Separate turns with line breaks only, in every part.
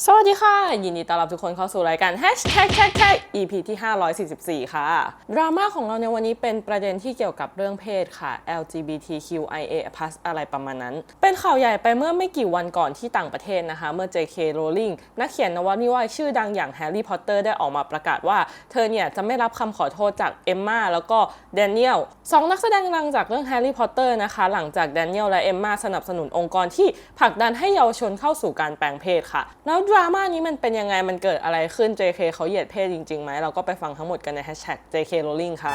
สวัสดีค่ะ ยินดีต้อนรับทุกคนเข้าสู่รายการ Hashtag Tag Tag EP ที่ 544 ค่ะ ดราม่าของเราในวันนี้เป็นประเด็นที่เกี่ยวกับเรื่องเพศค่ะ LGBTQIA+ อะไรประมาณนั้น เป็นข่าวใหญ่ไปเมื่อไม่กี่วันก่อนที่ต่างประเทศนะคะ เมื่อ JK Rowling นักเขียนนวนิยายชื่อดังอย่าง Harry Potter ได้ออกมาประกาศว่า เธอเนี่ยจะไม่รับคำขอโทษจากเอมมาแล้วก็แดเนียลสองนักแสดงดังจากเรื่อง Harry Potter นะคะหลังจากแดเนียลและเอมมาสนับสนุนองค์กรที่ผลักดันให้เยาวชนเข้าสู่การแปลงเพศค่ะแล้วดราม่านี้มันเป็นยังไงมันเกิดอะไรขึ้น JK เขาเหยียดเพศจริงๆไหมเราก็ไปฟังทั้งหมดกันใน Hashtag JK Rowling ค่ะ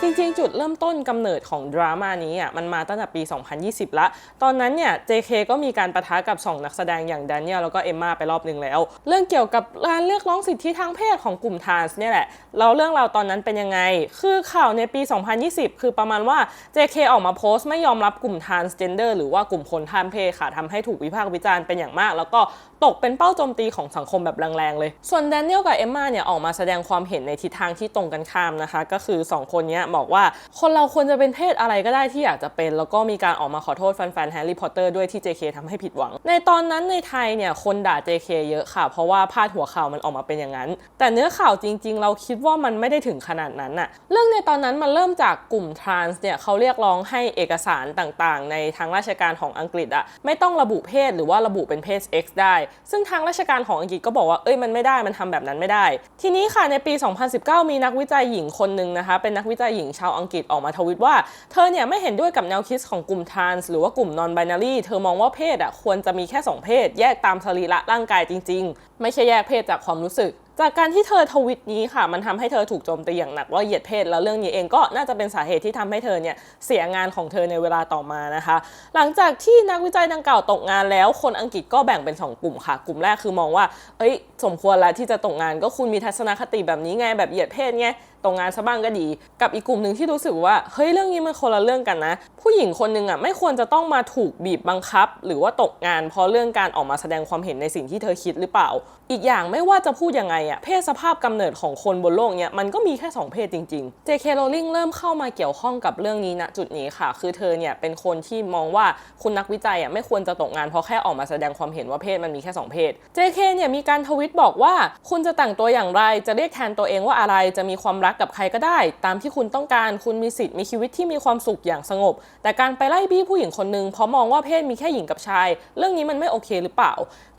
จริงๆ จุดเริ่มต้นกำเนิดของดราม่านี้อะมันมาตั้งแต่ปี 2020 ละ ตอนนั้นเนี่ย JK ก็มีการประทะกับ 2 นักแสดงอย่างแดเนียลแล้วก็เอมมาไปรอบหนึ่งแล้ว เรื่องเกี่ยวกับการเรียกร้องสิทธิทางเพศของกลุ่มทรานส์เนี่ยแหละแล้วเรื่องราวตอนนั้นเป็นยังไง คือข่าวในปี 2020 คือประมาณว่า JK ออกมาโพสต์ไม่ยอมรับกลุ่ม transgender หรือว่ากลุ่มคนข้ามเพศค่ะทำให้ถูกวิพากษ์วิจารณ์เป็นอย่างมาก แล้วก็ตกเป็นเป้าโจมตีของสังคมแบบแรงๆเลย ส่วนแดเนียลกับเอมมาเนี่ยออกมาแสดงความเห็นในทิศทางที่ตรงกันข้ามนะคะ ก็คือ 2 คนนี้บอกว่าคนเราควรจะเป็นเพศอะไรก็ได้ที่อยากจะเป็น แล้วก็มีการออกมาขอโทษแฟนๆแฮร์รี่พอตเตอร์ด้วยที่ JK ทำให้ผิดหวัง ในตอนนั้นในไทยเนี่ยคนด่า JK เยอะค่ะ เพราะว่าพาดหัวข่าวมันออกมาเป็นอย่างนั้น แต่เนื้อข่าวจริง ๆ เราคิดว่ามันไม่ได้ถึงขนาดนั้นน่ะเรื่องในตอนนั้นมันเริ่มจากกลุ่มทรานส์เนี่ยเขาเรียกร้องให้เอกสารต่างๆ ในทางราชการของอังกฤษอะไม่ต้องระบุเพศหรือว่าระบุเป็นเพศ X ได้ ซึ่งทางราชการของอังกฤษก็บอกว่าเอ้ยมันไม่ได้มันทำแบบนั้นไม่ได้ ทีนี้ค่ะในปี 2019 มีนักวิจัยหญิงคนหนึ่งนะคะเป็นนักวิจัยหญิงชาวอังกฤษออกมาทวิตว่า เธอเนี่ยไม่เห็นด้วยกับแนวคิดของกลุ่มทรานส์หรือว่ากลุ่ม non binary เธอมองว่าเพศอะควรจะมีแค่ 2 เพศ แยกตามสรีระร่างกายจริง ๆ ไม่ใช่แยกเพศจากความรู้สึก จากการที่เธอทวิตนี้ค่ะ มันทำให้เธอถูกโจมตีอย่างหนักว่าเหยียดเพศ แล้วเรื่องนี้เองก็น่าจะเป็นสาเหตุที่ทำให้เธอเนี่ยเสียงานของเธอในเวลาต่อมานะคะ หลังจากที่นักวิจัยดังกล่าวตกงานแล้ว คนอังกฤษก็แบ่งเป็น 2 กลุ่มค่ะ กลุ่มแรกคือมองว่า เอ้ย สมควรแล้วที่จะตกงานก็คุณมีทัศนคติแบบนี้ไงแบบเหยียดเพศไง ตรงงานซะบ้างก็ดี กับอีกกลุ่มหนึ่งที่รู้สึกว่าเฮ้ยเรื่องนี้มันคนละเรื่องกันนะ ผู้หญิงคนหนึ่งอะไม่ควรจะต้องมาถูกบีบบังคับ หรือว่าตกงาน เพราะเรื่องการออกมาแสดงความเห็นในสิ่งที่เธอคิดหรือเปล่า อีกอย่างไม่ว่าจะพูดยังไงอะเพศสภาพกำเนิดของคนบนโลกเนี่ยมันก็มีแค่สองเพศจริงๆ JK Rowling เริ่มเข้ามาเกี่ยวข้องกับเรื่องนี้ณจุดนี้ค่ะ คือเธอเนี่ยเป็นคนที่มองว่าคุณนักวิจัยอะไม่ควรจะตกงานเพราะแค่ออกมาแสดงความเห็นว่าเพศมันมีแค่สองเพศ JK เนี่ยมีการทวิตบอกว่า คุณจะแต่งตัวอย่างไรจะเรียกแทนตัวเองว่าอะไรจะมีความรักกับใครก็ได้ ตามที่คุณต้องการคุณมีสิทธิ์มีชีวิตที่มีความสุขอย่างสงบ แต่การไปไล่บี้ผู้หญิงคนหนึ่งเพราะมองว่าเพศมีแค่หญิงกับชาย เรื่องนี้มันไม่โอเคหรือเปล่า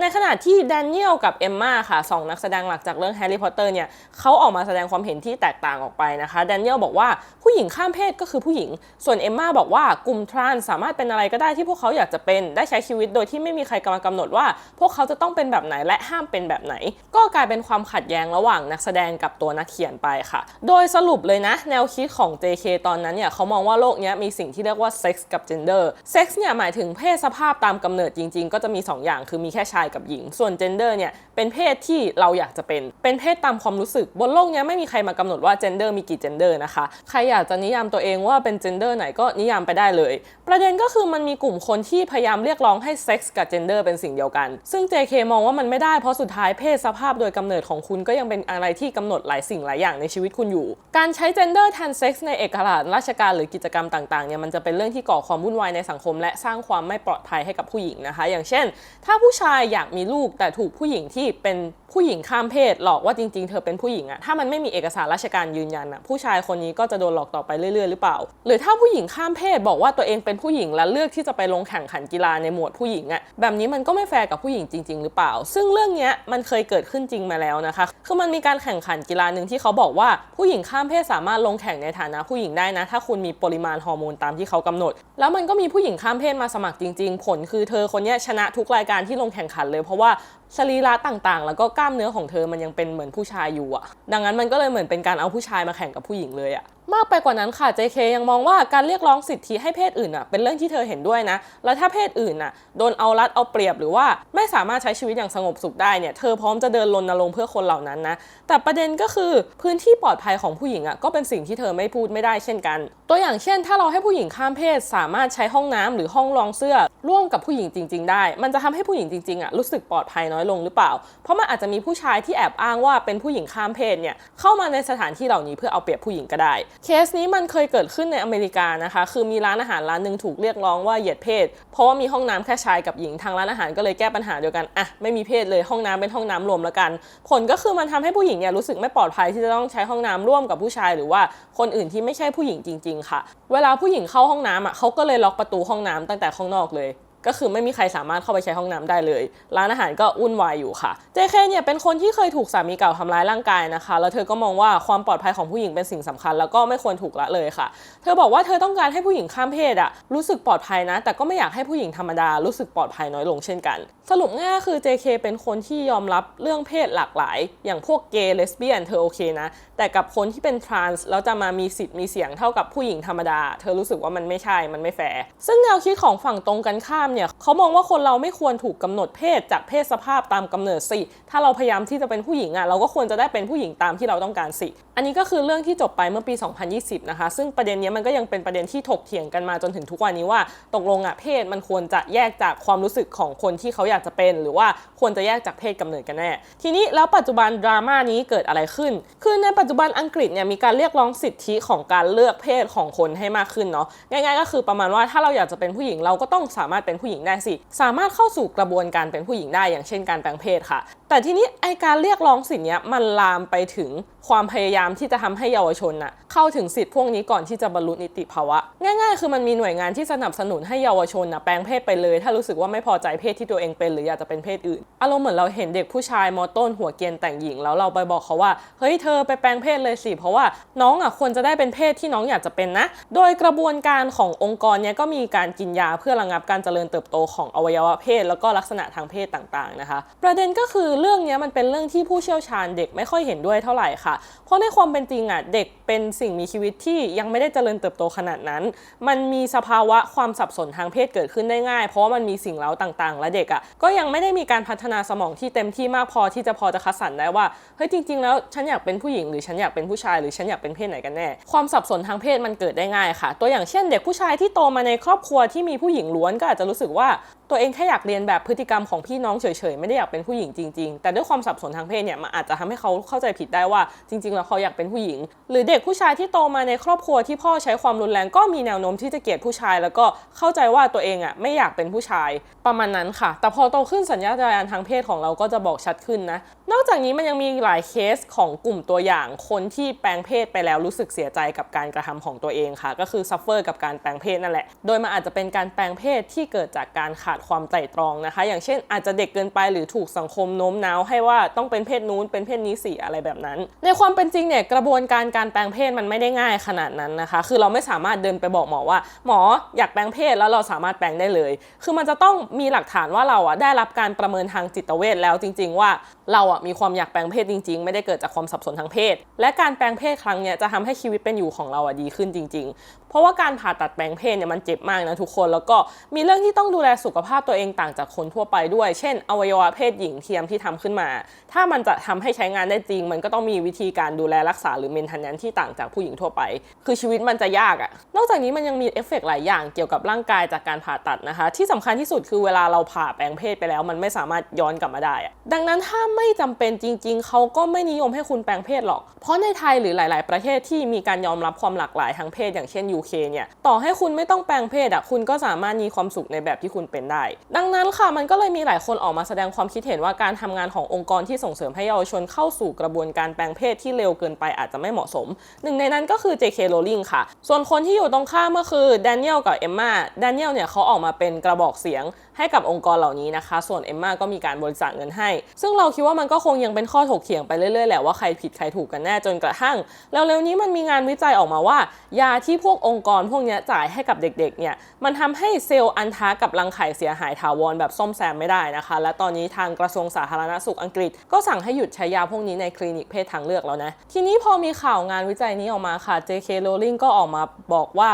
ในขณะที่แดเนียลกับเอมมาค่ะสองนักแสดงหลักจากเรื่องแฮร์รี่พอตเตอร์เนี่ยเขาออกมาแสดงความเห็นที่แตกต่างออกไปนะคะแดเนียลบอกว่าผู้หญิงข้ามเพศก็คือผู้หญิง ส่วนเอมมาบอกว่ากลุ่มทรานส์สามารถเป็นอะไรก็ได้ที่พวกเขาอยากจะเป็นได้ใช้ชีวิตโดยที่ไม่มีใครกำลังกำหนดว่า พวกเขาจะต้องเป็นแบบไหนและห้ามเป็นแบบไหน ก็กลายเป็นความขัดแย้งระหว่างนักแสดงกับตัวนักเขียนไปค่ะ โดยสรุปเลยนะ แนวคิดของ JK ตอนนั้นเนี่ยเขามองว่าโลกนี้มีสิ่งที่เรียกว่าเซ็กส์กับ gender เซ็กส์เนี่ยหมายถึงเพศสภาพตามกำเนิดจริง ๆ ก็จะมี 2 อย่างคือมีแค่ชายกับหญิง ส่วน gender เนี่ยเป็นเพศที่เราอยากจะเป็น เป็นเพศตามความรู้สึก บนโลกเนี้ยไม่มีใครมากำหนดว่า gender มีกี่ gender นะคะ ใครอยากจะนิยามตัวเองว่าเป็น gender ไหนก็นิยามไปได้เลย ประเด็นก็คือมันมีกลุ่มคนที่พยายามเรียกร้องให้เซ็กส์กับ gender เป็นสิ่งเดียวกัน ซึ่ง JK มองว่ามันไม่ได้เพราะสุดท้ายเพศสภาพโดยกำเนิดของคุณก็ยังเป็นอะไรที่กำหนดหลายสิ่งหลายอย่างในชีวิตคุณอยู่ การใช้ gender แทนเซ็กส์ในเอกราชราชการหรือกิจกรรมต่างๆเนี่ยมันจะเป็นเรื่องที่ก่อความวุ่นวายในสังคม และสร้างความไม่ปลอดภัยให้กับผู้หญิงนะคะ อย่างเช่น ถ้าผู้ชายอยากมีลูกแต่ถูกผู้หญิงที่เป็นผู้หญิงข้ามเพศหลอกว่าจริงๆ เธอเป็นผู้หญิงอะถ้ามันไม่มีเอกสารราชการยืนยันอะผู้ชายคนนี้ก็จะโดนหลอกต่อไปเรื่อยๆ หรือเปล่า หรือถ้าผู้หญิงข้ามเพศบอกว่าตัวเองเป็นผู้หญิงและเลือกที่จะไปลงแข่งขันกีฬาในหมวดผู้หญิงอะแบบนี้มันก็ไม่แฟร์กับผู้หญิงจริง ๆ หรือเปล่า ซึ่งเรื่องนี้มันเคยเกิดขึ้นจริงมาแล้วนะคะคือมันมีการแข่งขันกีฬาหนึ่งที่เขาบอกว่าผู้หญิงข้ามเพศสามารถลงแข่งในฐานะผู้หญิงได้นะ ถ้าคุณมีปริมาณฮอร์โมนตามที่เขากำหนด แล้วมันก็มีผู้หญิงข้ามเพศมาสมัครจริง ๆ ผลคือเธอคนนี้ชนะทุกรายการที่ลงแข่งขันเลย เพราะว่า สรีระต่างๆ แล้วก็กล้ามเนื้อของเธอมันยังเป็นเหมือนผู้ชายอยู่อะดังนั้นมันก็เลยเหมือนเป็นการเอาผู้ชายมาแข่งกับผู้หญิงเลยอะมากไปกว่านั้นค่ะ JK ยังมองว่าการเรียกร้องสิทธิให้เพศอื่นอะเป็นเรื่องที่เธอเห็นด้วยนะ แล้วถ้าเพศอื่นอะโดนเอารัดเอาเปรียบหรือว่าไม่สามารถใช้ชีวิตอย่างสงบสุขได้เนี่ย เธอพร้อมจะเดินรณรงค์เพื่อคนเหล่านั้นนะ แต่ประเด็นก็คือพื้นที่ปลอดภัยของผู้หญิงอะก็เป็นสิ่งที่เธอไม่พูดไม่ได้เช่นกัน ตัวอย่างเช่น ถ้าเราให้ผู้หญิงข้ามเพศ สามารถใช้ห้องน้ำหรือห้องรองเสื้อ ร่วมกับผู้หญิงจริง ๆ ได้ มันจะทำให้ผู้หญิงจริงๆอะรู้สึกปลอดภัยน้อยลงหรือเปล่า เพราะมันอาจจะมีผู้ชายที่แอบอ้างว่าเป็นผู้หญิงข้ามเพศเนี่ยเข้ามาในสถานที่เหล่านี้เพื่อเอาเปรียบผู้หญิงก็ได้ เคสนี้มันเคยเกิดขึ้นในอเมริกานะคะ คือมีร้านอาหารร้านหนึ่งถูกเรียกร้องว่าเหยียดเพศ เพราะว่ามีห้องน้ำแค่ชายกับหญิงทางร้านอาหารก็เลยแก้ปัญหาเดียวกันอะไม่มีเพศเลยห้องน้ำเป็นห้องน้ำรวมแล้วกัน ผลก็คือมันทำให้ผู้หญิงเนี่ยรู้สึกไม่ปลอดภัยที่จะต้องใช้ห้องน้ำร่วมกับผู้ชายหรือว่าคนอื่นที่ไม่ใช่ผู้หญิงจริง ๆ ค่ะ เวลาผู้หญิงเข้าห้องน้ำอะเขาก็เลยล็อกประตูห้องน้ำตั้งแต่ข้างนอกเลย ก็คือไม่มีใครสามารถเข้าไปใช้ห้องน้ำได้เลย ร้านอาหารก็วุ่นวายอยู่ค่ะ JK เคเนี่ยเป็นคนที่เคยถูกสามีเก่าทำร้ายร่างกายนะคะ แล้วเธอก็มองว่าความปลอดภัยของผู้หญิงเป็นสิ่งสำคัญ แล้วก็ไม่ควรถูกละเลยค่ะ เธอบอกว่าเธอต้องการให้ผู้หญิงข้ามเพศอะรู้สึกปลอดภัยนะ แต่ก็ไม่อยากให้ผู้หญิงธรรมดารู้สึกปลอดภัยน้อยลงเช่นกัน สรุปง่ายคือ JK เป็นคนที่ยอมรับเรื่องเพศหลากหลาย อย่างพวกเกย์เลสเบี้ยนเธอโอเคนะ แต่กับคนที่เป็นทรานส์แล้วจะมามีสิทธิ์มีเสียงเท่ากับผู้หญิงธรรมดา เธอรู้สึกว่ามันไม่ใช่มันไม่แฟร์ซึ่งแนวคิดของฝั่งตรงกันข้ามเนี่ยเขามองว่าคนเราไม่ควรถูกกำหนดเพศจากเพศสภาพตามกำเนิดสิ ถ้าเราพยายามที่จะเป็นผู้หญิงอะเราก็ควรจะได้เป็นผู้หญิงตามที่เราต้องการสิ อันนี้ก็คือเรื่องที่จบไปเมื่อปี 2020 นะคะ ซึ่งประเด็นนี้มันก็ยังเป็นประเด็นที่ถกเถียงกันมาจนถึงทุกวันนี้ว่า ตกลงอะเพศมันควรจะแยกจากความรู้สึกของคนที่เขาอยากจะเป็น หรือว่าควรจะแยกจากเพศกำเนิดกันแน่ ทีนี้แล้วปัจจุบันดราม่านี้เกิดอะไรขึ้น คือในปัจจุบันอังกฤษเนี่ยมีการเรียกร้องสิทธิของการเลือกเพศของคนให้มากขึ้นเนาะ ง่าย ๆ ก็คือประมาณว่าถ้าเราอยากจะเป็นผู้หญิงเราก็ต้องสามารถเป็นผู้หญิงได้สิ สามารถเข้าสู่กระบวนการเป็นผู้หญิงได้อย่างเช่นการแปลงเพศค่ะแต่ทีนี้ไอการเรียกร้องสิทธิเนี้ยมันลามไปถึงความพยายามที่จะทำให้เยาวชนน่ะเข้าถึงสิทธิพวกนี้ก่อนที่จะบรรลุนิติภาวะ ง่ายๆ คือมันมีหน่วยงานที่สนับสนุนให้เยาวชนน่ะแปลงเพศไปเลย ถ้ารู้สึกว่าไม่พอใจเพศที่ตัวเองเป็นหรืออยากจะเป็นเพศอื่นอารมณ์เหมือนเราเห็นเด็กผู้ชายมอต้นหัวเกรียนแต่งหญิงแล้วเราไปบอกเขาว่าเฮ้ยเธอไปแปลงเพศเลยสิเพราะว่าน้องอะควรจะได้เป็นเพศที่น้องอยากจะเป็นนะ โดยกระบวนการขององค์กรเนี้ยก็มีการกินยาเพื่อระงับการเจริญเติบโตของอวัยวะเพศ แล้วก็ลักษณะทางเพศต่างๆนะคะ ประเด็นก็คือเรื่องนี้มันเป็นเรื่องที่ผู้เชี่ยวชาญเด็กไม่ค่อยเห็นด้วยเท่าไหร่ค่ะ เพราะในความเป็นจริงอะเด็กเป็นสิ่งมีชีวิตที่ยังไม่ได้เจริญเติบโตขนาดนั้น มันมีสภาวะความสับสนทางเพศเกิดขึ้นได้ง่าย เพราะว่ามันมีสิ่งเร้าต่างๆ และเด็กอะก็ยังไม่ได้มีการพัฒนาสมองที่เต็มที่มากพอที่จะพอจะคัดสรรได้ว่าเฮ้ยจริง ๆ แล้วฉันอยากเป็นผู้หญิงหรือฉันอยากเป็นผู้ชายหรือฉันอยากเป็นเพศไหนกันแน่ความสับสนทางเพศมันเกิดได้ง่ายค่ะ ตัวอย่างเช่น เด็กผู้ชายที่โตมาในครอบครัวที่มีผู้หญิงล้วนก็อาจจะรู้สึกว่า ตัวเองแค่อยากเรียนแบบพฤติกรรมของพี่น้องเฉยๆ ไม่ได้อยากเป็นผู้หญิงจริงๆ แต่ด้วยความสับสนทางเพศเนี่ยมันอาจจะทำให้เขาเข้าใจผิดได้ว่าจริงๆ แล้วเขาอยากเป็นผู้หญิง หรือเด็กผู้ชายที่โตมาในครอบครัวที่พ่อใช้ความรุนแรงก็มีแนวโน้มที่จะเกลียดผู้ชาย แล้วก็เข้าใจว่าตัวเองอะไม่อยากเป็นผู้ชายประมาณนั้นค่ะ แต่พอโตขึ้นสัญญาณทางเพศของเราก็จะบอกชัดขึ้นนะ นอกจากนี้มันยังมีหลายเคสของกลุ่มตัวอย่างคนที่แปลงเพศไปแล้วรู้สึกเสียใจกับการกระทำของตัวเองค่ะ ก็คือซัฟเฟอร์กับการแปลงเพศนั่นแหละ โดยมันอาจจะเป็นการแปลงเพศที่เกิดจากการขาดความไตร่ตรองนะคะ อย่างเช่นอาจจะเด็กเกินไปหรือถูกสังคมโน้มน้าวให้ว่าต้องเป็นเพศนู้นเป็นเพศนี้สิอะไรแบบนั้น ในความเป็นจริงเนี่ยกระบวนการการแปลงเพศมันไม่ได้ง่ายขนาดนั้นนะคะ คือเราไม่สามารถเดินไปบอกหมอว่า หมออยากแปลงเพศแล้วเราสามารถแปลงได้เลย คือมันจะต้องมีหลักฐานว่าเราอะได้รับการประเมินทางจิตเวชแล้วจริง ๆ ว่าเราอะมีความอยากแปลงเพศจริง ๆ ไม่ได้เกิดจากความสับสนทางเพศ และการแปลงเพศครั้งเนี้ยจะทำให้ชีวิตเป็นอยู่ของเราอะดีขึ้นจริง ๆ เพราะว่าการผ่าตัดแปลงเพศเนี่ยมันเจ็บมากนะทุกคน แล้วก็มีเรื่องที่ต้องดูแลสุขภภาพตัวเองต่างจากคนทั่วไปด้วย เช่น อวัยวะเพศหญิงเทียมที่ทำขึ้นมา ถ้ามันจะทำให้ใช้งานได้จริง มันก็ต้องมีวิธีการดูแลรักษาหรือเมนเทนแนนที่ต่างจากผู้หญิงทั่วไป คือชีวิตมันจะยากอะ่ะ นอกจากนี้มันยังมีเอฟเฟกต์หลายอย่างเกี่ยวกับร่างกายจากการผ่าตัดนะคะ ที่สำคัญที่สุดคือเวลาเราผ่าแปลงเพศไปแล้ว มันไม่สามารถย้อนกลับมาได้อะดังนั้นถ้าไม่จำเป็นจริง ๆ เขาก็ไม่นิยมให้คุณแปลงเพศหรอก เพราะในไทยหรือหลาย ๆ ประเทศที่มีการยอมรับความหลากหลายทางเพศอย่างเช่น UK เนี่ย ต่อให้คุณไม่ต้องแปลงเพศอะคุณก็สามารถมีความสุขในแบบที่คุณเป็นได้ดังนั้นค่ะมันก็เลยมีหลายคนออกมาแสดงความคิดเห็นว่าการทำงานขององค์กรที่ส่งเสริมให้เยาวชนเข้าสู่กระบวนการแปลงเพศที่เร็วเกินไปอาจจะไม่เหมาะสม หนึ่งในนั้นก็คือ JK Rowling ค่ะ ส่วนคนที่อยู่ตรงข้ามก็คือแดเนียลกับเอมมาแดเนียลเนี่ยเขาออกมาเป็นกระบอกเสียงให้กับองค์กรเหล่านี้นะคะ ส่วนเอมมาก็มีการบริจาคเงินให้ ซึ่งเราคิดว่ามันก็คงยังเป็นข้อถกเถียงไปเรื่อยๆแหละว่าใครผิดใครถูกกันแน่จนกระทั่งแล้วเร็วๆนี้มันมีงานวิจัยออกมาว่า ยาที่พวกองค์กรพวกนี้จ่ายให้กับเด็กๆเนี่ยมันทำให้เซลล์อันทะกับรังไข่เสียหายถาวรแบบซ่อมแซมไม่ได้นะคะ และตอนนี้ทางกระทรวงสาธารณสุขอังกฤษ ก็สั่งให้หยุดใช้ยาพวกนี้ในคลินิกเพศทางเลือกแล้วนะ ทีนี้พอมีข่าวงานวิจัยนี้ออกมาค่ะ JK Rowling ก็ออกมาบอกว่า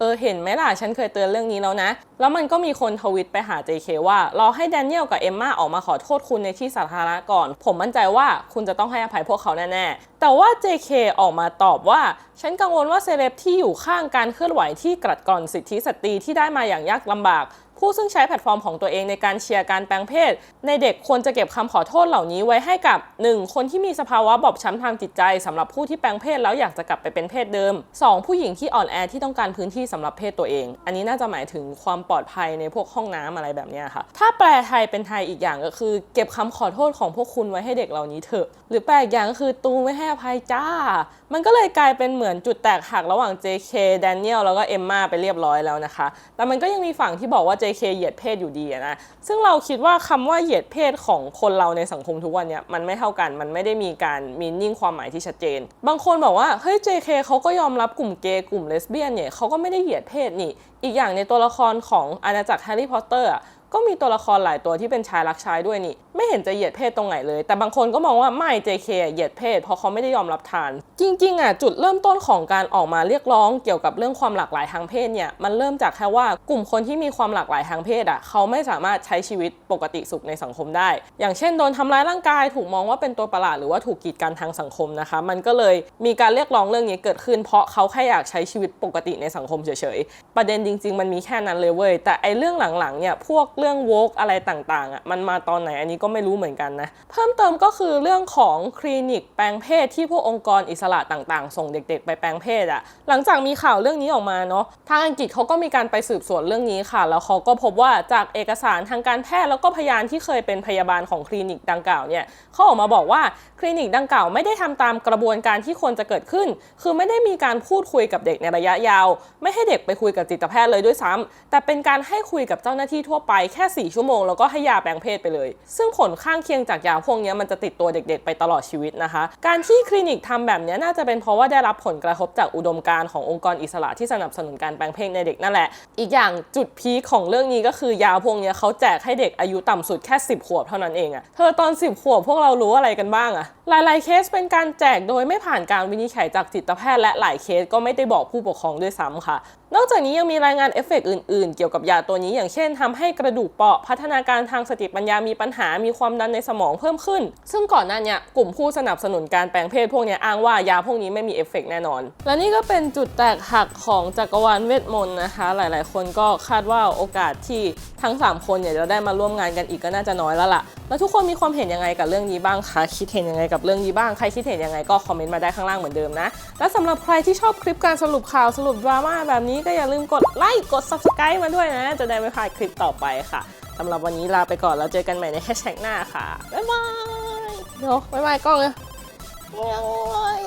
เออเห็นไหมล่ะ ฉันเคยเตือนเรื่องนี้แล้วนะ แล้วมันก็มีคนทวิตไปหา JK ว่า รอให้แดเนียลกับเอมมาออกมาขอโทษคุณในที่สาธารณะก่อน ผมมั่นใจว่าคุณจะต้องให้อภัยพวกเขาแน่ๆ แต่ว่า JK ออกมาตอบว่า ฉันกังวลว่าเซเลบที่อยู่ข้างการเคลื่อนไหวที่กรัดกร่อนสิทธิสตรีที่ได้มาอย่างยากลำบาก ผู้ซึ่งใช้แพลตฟอร์มของตัวเองในการเชียร์การแปลงเพศ ในเด็กควรจะเก็บคำขอโทษเหล่านี้ไว้ให้กับ 1. คนที่มีสภาวะบอบช้ำทางจิตใจสำหรับผู้ที่แปลงเพศแล้วอยากจะกลับไปเป็นเพศเดิม 2. ผู้หญิงที่อ่อนแอที่ต้องการพื้นที่สำหรับเพศตัวเอง อันนี้น่าจะหมายถึงความปลอดภัยในพวกห้องน้ำอะไรแบบนี้ค่ะ ถ้าแปลไทยเป็นไทยอีกอย่างก็คือ เก็บคำขอโทษของพวกคุณไว้ให้เด็กเหล่านี้เถอะ หรือแปลอีกอย่างก็คือตูไม่ให้อภัยจ้ามันก็เลยกลายเป็นเหมือนจุดแตกหักระหว่าง JK Daniel แล้วก็เอมมาไปเรียบร้อยแล้วนะคะ แต่มันก็ยังมีฝั่งที่บอกว่า JK เหยียดเพศอยู่ดีนะ ซึ่งเราคิดว่าคำว่าเหยียดเพศของคนเราในสังคมทุกวันเนี่ยมันไม่เท่ากัน มันไม่ได้มีการมีนิ่งความหมายที่ชัดเจน บางคนบอกว่า เฮ้ย JK เขาก็ยอมรับกลุ่มเกย์กลุ่มเลสเบี้ยนเนี่ยเขาก็ไม่ได้เหยียดเพศนี่ อีกอย่างในตัวละครของอาณาจักรแฮร์รี่พอตเตอร์ ก็มีตัวละครหลายตัวที่เป็นชายรักชายด้วยนี่ ไม่เห็นจะเหยียดเพศตรงไหนเลย แต่บางคนก็มองว่าไม่ JK เหยียดเพศ เพราะเขาไม่ได้ยอมรับทาน จริงๆอะจุดเริ่มต้นของการออกมาเรียกร้องเกี่ยวกับเรื่องความหลากหลายทางเพศเนี่ยมันเริ่มจากแค่ว่ากลุ่มคนที่มีความหลากหลายทางเพศอะเขาไม่สามารถใช้ชีวิตปกติสุขในสังคมได้ อย่างเช่นโดนทำร้ายร่างกาย ถูกมองว่าเป็นตัวประหลาดหรือว่าถูกกีดกันทางสังคมนะคะ มันก็เลยมีการเรียกร้องเรื่องนี้เกิดขึ้น เพราะเขาแค่อยากใช้ชีวิตปกติในสังคมเฉยๆประเด็นจริง ๆ มันมีแค่นั้นเลยเว้ยแต่ไอเรื่องหลังๆเนี่ยพวกเรื่องโวกอะไรต่างๆอะมันมาตอนไหนอันนี้ก็ไม่รู้เหมือนกันนะเพิ่มเติมก็คือเรื่องของคลินิกแปลงเพศที่พวกองค์กรอิสระต่างๆ ส่งเด็ก ๆ ไปแปลงเพศอะหลังจากมีข่าวเรื่องนี้ออกมาเนาะทางอังกฤษเขาก็มีการไปสืบสวนเรื่องนี้ค่ะ แล้วเขาก็พบว่าจากเอกสารทางการแพทย์แล้วก็พยานที่เคยเป็นพยาบาลของคลินิกดังกล่าวเนี่ยเขาออกมาบอกว่าคลินิกดังกล่าวไม่ได้ทำตามกระบวนการที่ควรจะเกิดขึ้น คือไม่ได้มีการพูดคุยกับเด็กในระยะยาว ไม่ให้เด็กไปคุยกับจิตแพทย์เลยด้วยซ้ำแต่เป็นการให้คุยกับเจ้าหน้าที่ทั่วไปแค่ 4 ชั่วโมง แล้วก็ให้ยาแปลงเพศไปเลย ซึ่งผลข้างเคียงจากยาพวกนี้มันจะติดตัวเด็กๆ ไปตลอดชีวิตนะคะ การที่คลินิกทำแบบนี้น่าจะเป็นเพราะว่าได้รับผลกระทบจากอุดมการณ์ขององค์กรอิสระที่สนับสนุนการแปลงเพศในเด็กนั่นแหละ อีกอย่างจุดพีคของเรื่องนี้ก็คือยาพวกนี้เขาแจกให้เด็กอายุต่ำสุดแค่ 10 ขวบเท่านั้นเองอะเธอตอน 10 ขวบพวกเรารู้อะไรกันบ้างอะหลายๆเคสเป็นการแจกโดยไม่ผ่านการวินิจฉัยจากจิตแพทย์และหลายเคสก็ไม่ได้บอกผู้ปกครองด้วยซ้ำค่ะ นอกจากนี้ยังมีรายงานเอฟเฟกต์อื่นๆ เกี่ยวกับยาตัวนี้อย่างเช่นทำให้กระดูกเปราะ พัฒนาการทางสติปัญญามีปัญหา มีความดันในสมองเพิ่มขึ้น ซึ่งก่อนหน้านี้กลุ่มผู้สนับสนุนการแปลงเพศพวกนี้อ้างว่ายาพวกนี้ไม่มีเอฟเฟกต์แน่นอน และนี่ก็เป็นจุดแตกหักของจักรวาลเวทมนต์นะคะ หลาย ๆ คนก็คาดว่าโอกาสที่ทั้ง 3 คนเนี่ยจะได้มาร่วมงานกันอีกก็น่าจะน้อยแล้วล่ะ แล้วทุกคนมีความเห็นยังไงกับเรื่องนี้บ้างคะ คิดเห็นยังไงกับเรื่องนี้บ้าง ใครคิดเห็นยังไงก็คอมเมนต์มาได้ข้างล่างเหมือนเดิมนะ และสำหรับใครที่ชอบคลิปการสรุปข่าวสรุปดราม่าแบบนี้ก็อย่าลืมกดไลค์ กด subscribe มาด้วยนะ จะได้ไม่พลาดคลิปต่อไปค่ะค่ะสำหรับวันนี้ลาไปก่อนแล้วเจอกันใหม่ในแฮชแท็กหน้าค่ะ บ๊ายบาย เดี๋ยวบ๊ายบายกล้องเลย โอ้ย